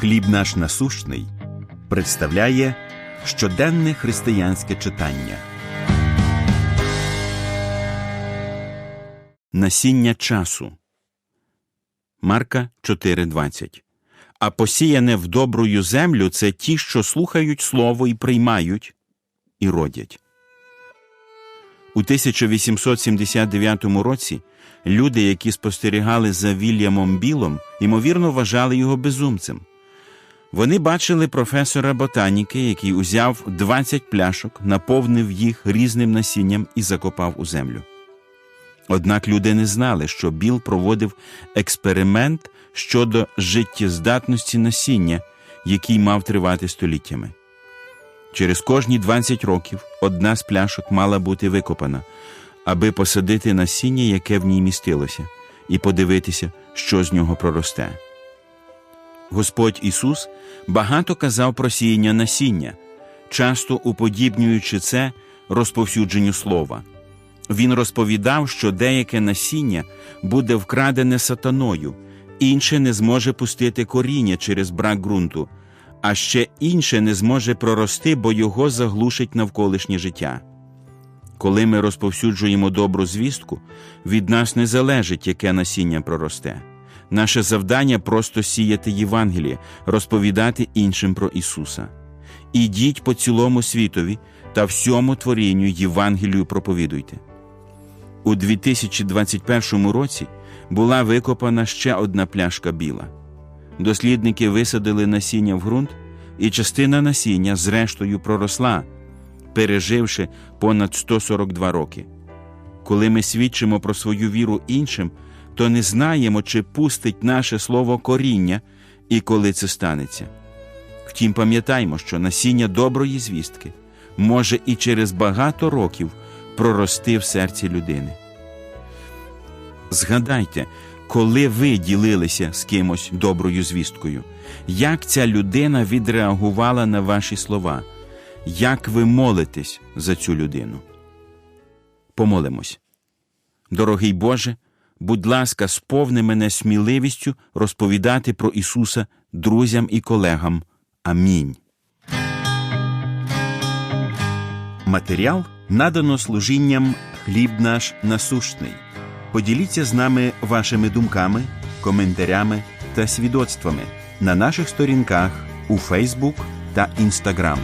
Хліб наш насущний представляє щоденне християнське читання. Насіння часу Марка 4.20 А посіяне в добрую землю це ті, що слухають слово і приймають, і родять. У 1879 році люди, які спостерігали за Вільямом Білом, ймовірно вважали його безумцем. Вони бачили професора ботаніки, який узяв 20 пляшок, наповнив їх різним насінням і закопав у землю. Однак люди не знали, що Біл проводив експеримент щодо життєздатності насіння, який мав тривати століттями. Через кожні 20 років одна з пляшок мала бути викопана, аби посадити насіння, яке в ній містилося, і подивитися, що з нього проросте. Господь Ісус багато казав про сіяння насіння, часто уподібнюючи це розповсюдженню слова. Він розповідав, що деяке насіння буде вкрадене сатаною, інше не зможе пустити коріння через брак ґрунту, а ще інше не зможе прорости, бо його заглушить навколишнє життя. Коли ми розповсюджуємо добру звістку, від нас не залежить, яке насіння проросте. Наше завдання просто сіяти Євангеліє, розповідати іншим про Ісуса. Ідіть по цілому світові та всьому творінню Євангелію проповідуйте. У 2021 році була викопана ще одна пляшка біла. Дослідники висадили насіння в ґрунт, і частина насіння, зрештою, проросла, переживши понад 142 роки. Коли ми свідчимо про свою віру іншим, то не знаємо, чи пустить наше слово коріння і коли це станеться. Втім, пам'ятаймо, що насіння доброї звістки може і через багато років прорости в серці людини. Згадайте, коли ви ділилися з кимось доброю звісткою, як ця людина відреагувала на ваші слова, як ви молитесь за цю людину. Помолимось. Дорогий Боже, будь ласка, сповни мене сміливістю розповідати про Ісуса друзям і колегам. Амінь. Матеріал надано служінням хліб наш насущний. Поділіться з нами вашими думками, коментарями та свідоцтвами на наших сторінках у Фейсбук та Інстаграм.